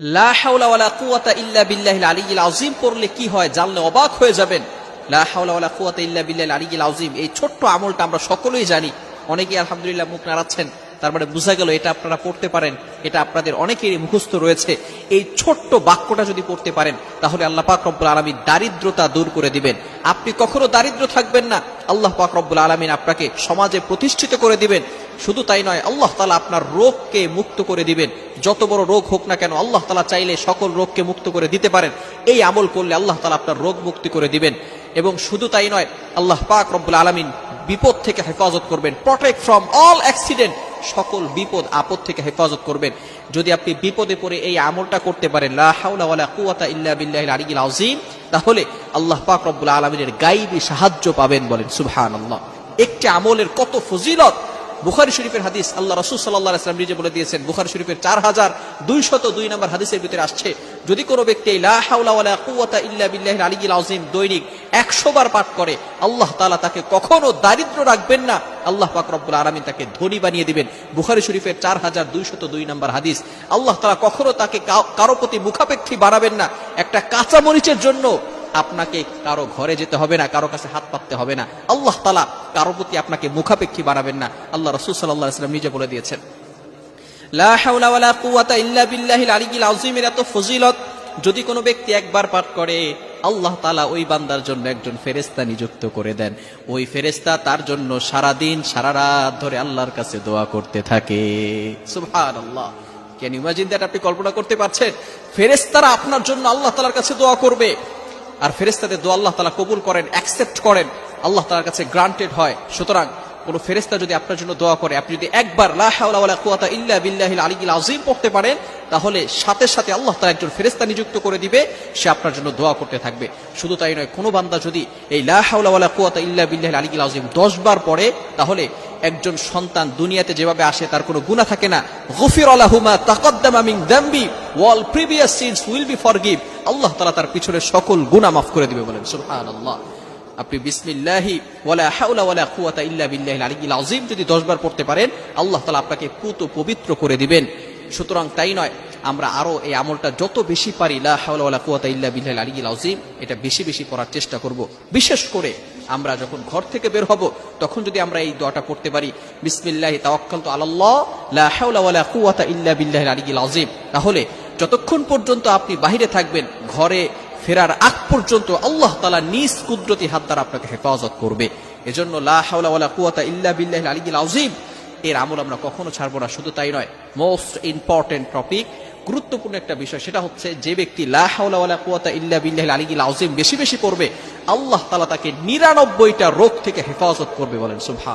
লা পড়লে কি হয়? জানলে অবাক হয়ে যাবেন। লা কুওয়াতা ইল্লা এই ছোট্ট আমলটা আমরা সকলেই জানি। অনেকেই আলহামদুলিল্লাহ মুখ নাড়াচ্ছেন। তার মানে বোঝা গেল এটা আপনারা পড়তে পারেন, এটা আপনাদের অনেকেরই মুখস্থ রয়েছে। এই ছোট্ট বাক্যটা যদি পড়তে পারেন, তাহলে আল্লাহ পাক রব্বুল আলামিন দারিদ্রতা দূর করে দিবেন। আপনি কখনো দারিদ্র থাকবেন না, আল্লাহ পাক রব্বুল আলামিন আপনাকে সমাজে প্রতিষ্ঠিত করে দিবেন। শুধু তাই নয়, আল্লাহ তালা আপনার রোগকে মুক্ত করে দিবেন। যত বড় রোগ হোক না কেন, আল্লাহ তালা চাইলে সকল রোগকে মুক্ত করে দিতে পারেন। এই আমল করলে আল্লাহ তালা আপনার রোগ মুক্তি করে দিবেন। এবং শুধু তাই নয়, আল্লাহ পাক রব্বুল আলামিন বিপদ থেকে হেফাজত করবেন। প্রটেক্ট ফ্রম অল অ্যাক্সিডেন্ট সকল বিপদ আপদ থেকে হেফাজত করবেন। যদি আপনি বিপদে পড়ে এই আমলটা করতে পারেন আযীম, তাহলে আল্লাহ পাক রব্বুল আলামিনের গায়বী সাহায্য পাবেন বলেন, সুবহানাল্লাহ। একটি আমলের কত ফজিলত! বুখারি শরীফের হাদিস, আল্লাহ রসুল সাল্লাহ ইসলাম নিজে বলে দিয়েছেন, বুখারি শরীফের চার হাজার দুইশত দুই নম্বর হাদিসের ভিতরে আসছে যদি কোনো ব্যক্তি এই লা হাওলা ওয়ালা কুওয়াতা ইল্লা বিল্লাহিল আলিয়্যিল আযীম দৈনিক 100 বার পাঠ করে, আল্লাহ তালা তাকে কখনো দারিদ্র রাখবেন না। আল্লাহ পাক রব্বুল আলামিন তাকে ধনী বানিয়ে দিবেন। বুখারি শরীফের চার হাজার দুইশত দুই নম্বর হাদিস, আল্লাহ তালা কখনো তাকে কারও প্রতি মুখাপেক্ষী বাড়াবেন না। একটা কাঁচা মরিচের জন্য আপনাকে কারও ঘরে যেতে হবে না, কারও কাছে হাত পাততে হবে না। আল্লাহ তালা কারও প্রতি আপনাকে মুখাপেক্ষী বানাবেন না। আল্লাহ রসুল সাল্লাহ ইসলাম নিজে বলে দিয়েছেন। লা হাওলা ওয়ালা কুওয়াতা ইল্লা বিল্লাহিল আলিয়্যিল আযীমের এত ফজিলত, যদি কোনো ব্যক্তি একবার পাঠ করে, আল্লাহ তালা ওই বান্দার জন্য একজন ফেরেস্তা নিযুক্ত করে দেন। ওই ফেরেস্তা তার জন্য সারা দিন সারা রাত ধরে আল্লাহর কাছে দোয়া করতে থাকে। সুবহানাল্লাহ। ক্যান ইমাজিন দ্যাট আপনি কল্পনা করতে পারছেন? ফেরেস্তারা আপনার জন্য আল্লাহ তালার কাছে দোয়া করবে। আর ফেরেস্তাদের দোয়া আল্লাহ তালা কবুল করেন অ্যাকসেপ্ট করেন। আল্লাহ তালার কাছে গ্রান্টেড হয়। সুতরাং কোন ফেরেস্তা যদি আপনার জন্য দোয়া করে, আপনি যদি একবার লা হাওলা ওয়ালা কুওয়াতা ইল্লা বিল্লাহিল আলিয়্যিল আযীম পড়তে পারেন, তাহলে সাথে সাথে আল্লাহ তাআলা একজন ফেরেস্তা নিযুক্ত করে দিবে, সে আপনার জন্য দোয়া করতে থাকবে। শুধু তাই নয়, কোনো বান্দা যদি এই লা হাওলা ওয়ালা কুওয়াতা ইল্লা বিল্লাহিল আলিয়্যিল আযীম 10 বার পড়ে, তাহলে একজন সন্তান দুনিয়াতে যেভাবে আসে, তার কোনো গুনাহ থাকে না। গফির আলাহুমা তাকদ্দামা মিন দামবি, ওয়াল previous sins will be forgive. Allah তাআলা তার পিছনের সকল গুনাহ মাফ করে দিবে বলেন, সুবহানাল্লাহ। আপনি বিসমিল্লাহি, ওয়ালা হাওলা ওয়ালা কুওয়াতা ইল্লা বিল্লাহিল আলিয়্যিল আযীম যদি 10 বার পড়তে পারেন, আল্লাহ তাআলা আপনাকে পুত পবিত্র করে দিবেন। সুতরাং তাই নয়, আমরা আরও এই আমলটা যত বেশি পারি, লা হাওলা ওয়ালা কুওয়াতা ইল্লা বিল্লাহিল আলিয়্যিল আযীম, এটা বেশি বেশি করার চেষ্টা করব। বিশেষ করে আমরা যখন ঘর থেকে বের হব, তখন যদি আমরা এই দোয়াটা পড়তে পারি, বিসমিল্লাহি তাওয়াক্কালতু আলাল্লাহ, লা হাওলা ওয়ালা কুওয়াতা ইল্লা বিল্লাহিল আলিয়্যিল আযীম। তাহলে যতক্ষণ পর্যন্ত আপনি বাহিরে থাকবেন, ঘরে ফেরার আগ পর্যন্ত আল্লাহ তালা নিজ কুদরতি হাত দ্বারা আপনাকে হেফাজত করবে। এজন্য লা হাওলা ওয়ালা ইল্লা আযীম, এর আমল আমরা কখনো ছাড়বো না, শুধু তাই নয়। মোস্ট ইম্পর্টেন্ট টপিক গুরুত্বপূর্ণ একটা বিষয়, সেটা হচ্ছে যে ব্যক্তি ওয়ালা ইল্লা বিল্লাহিল আলিয়্যিল আযীম বেশি বেশি পড়বে, আল্লাহ তাআলা তাকে 99টা রোগ থেকে হেফাজত করবে বলেন, সুবহান।